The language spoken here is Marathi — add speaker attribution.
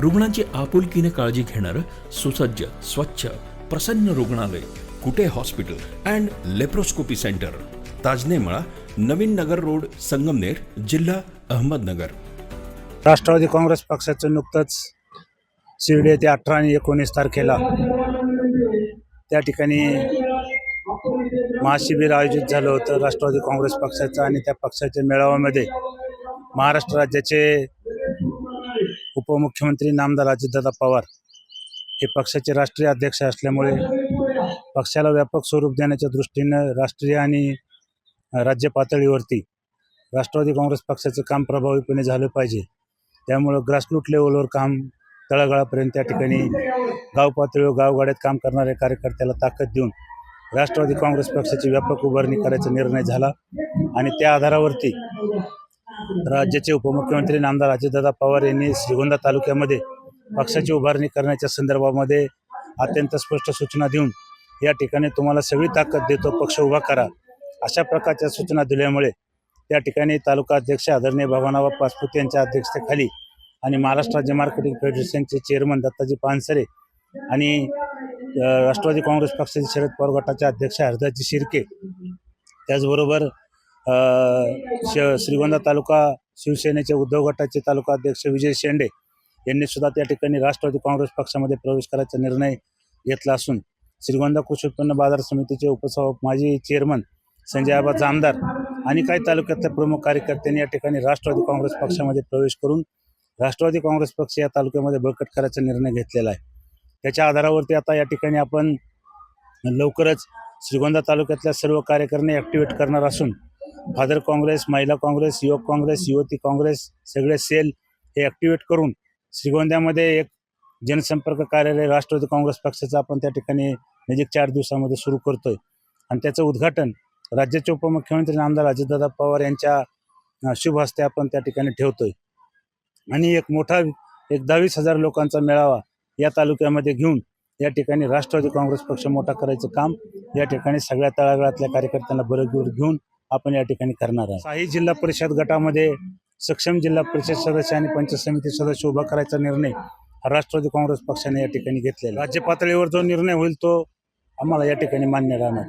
Speaker 1: रुग्णांची आपुलकीने काळजी घेणारं सुसज्ज स्वच्छ प्रसन्न रुग्णालय Kute hospital and laparoscopy centre. Tajnemala Navin Nagar road Sangamner जिल्हा अहमदनगर.
Speaker 2: राष्ट्रवादी काँग्रेस पक्षाचं नुकतंच शिर्डी येथे अठरा आणि एकोणीस तारखेला त्या ठिकाणी महाशिबिर आयोजित झालं होतं राष्ट्रवादी काँग्रेस पक्षाचं आणि त्या पक्षाच्या मेळाव्यामध्ये महाराष्ट्र राज्याचे उपमुख्यमंत्री नामदार अजितदादा पवार हे पक्षाचे राष्ट्रीय अध्यक्ष असल्यामुळे पक्षाला व्यापक स्वरूप देण्याच्या दृष्टीनं राष्ट्रीय आणि राज्य पातळीवरती राष्ट्रवादी काँग्रेस पक्षाचं काम प्रभावीपणे झालं पाहिजे. त्यामुळं ग्रासरूट लेवलवर काम तळागाळापर्यंत त्या ठिकाणी गाव पातळीवर गावगाड्यात काम करणाऱ्या कार्यकर्त्याला ताकद देऊन राष्ट्रवादी काँग्रेस पक्षाची व्यापक उभारणी करायचा निर्णय झाला आणि त्या आधारावरती राज्याचे उपमुख्यमंत्री नामदार अजितदादा पवार यांनी श्रीगोंदा तालुक्यामध्ये पक्षाची उभारणी करण्याच्या संदर्भामध्ये अत्यंत स्पष्ट सूचना देऊन या ठिकाणी तुम्हाला सगळी ताकद देतो पक्ष उभा करा. अशा प्रकारच्या सूचना दिल्यामुळे त्या ठिकाणी तालुका अध्यक्ष आदरणीय भवानाबा पासपुते यांच्या अध्यक्षतेखाली आणि महाराष्ट्र राज्य मार्केटिंग फेडरेशनचे चेअरमन दत्ताजी पानसरे आणि राष्ट्रवादी काँग्रेस पक्षाचे शरद पवार गटाचे अध्यक्ष हरदाजी शिर्के त्याचबरोबर श श्रीगोंदा तालुका शिवसेनेचे उद्धव गटाचे तालुका अध्यक्ष विजय शेंडे यांनी सुद्धा त्या ठिकाणी राष्ट्रवादी काँग्रेस पक्षामध्ये प्रवेश करायचा निर्णय घेतला असून श्रीगोंदा कृषी उत्पन्न बाजार समितीचे उपसभा माजी चेअरमन संजय आबा जामदार आणि काही तालुक्यातल्या प्रमुख कार्यकर्त्यांनी या ठिकाणी राष्ट्रवादी काँग्रेस पक्षामध्ये प्रवेश करून राष्ट्रवादी काँग्रेस पक्ष या तालुक्यामध्ये बळकट करायचा निर्णय घेतलेला आहे. त्याच्या आधारावरती आता या ठिकाणी आपण लवकरच श्रीगोंदा तालुक्यातल्या सर्व कार्यकर्ते ॲक्टिवेट करणार असून फादर काँग्रेस महिला काँग्रेस युवक काँग्रेस युवती काँग्रेस सगळे सेल हे ॲक्टिवेट करून श्रीगोंद्यामध्ये एक जनसंपर्क कार्यालय राष्ट्रवादी काँग्रेस पक्षाचं आपण त्या ठिकाणी नजीक चार दिवसामध्ये सुरू करतोय. आणि त्याचं उद्घाटन राज्याचे उपमुख्यमंत्री आमदार अजितदादा पवार यांच्या शुभ हस्ते आपण त्या ठिकाणी ठेवतोय. आणि एक मोठा एक दहावीस हजार लोकांचा मेळावा या तालुक्यामध्ये घेऊन या ठिकाणी राष्ट्रवादी काँग्रेस पक्ष मोठा करायचं काम या ठिकाणी सगळ्या तळागाळातल्या कार्यकर्त्यांना बरोबर घेऊन आपण या ठिकाणी करणार आहे काही जिल्हा परिषद गटामध्ये सक्षम जिल्हा परिषद सदस्य आणि पंचायत समिती सदस्य उभा करायचा निर्णय हा राष्ट्रवादी काँग्रेस पक्षाने या ठिकाणी घेतलेला राज्य पातळीवर जो निर्णय होईल तो आम्हाला या ठिकाणी मान्य राहणार.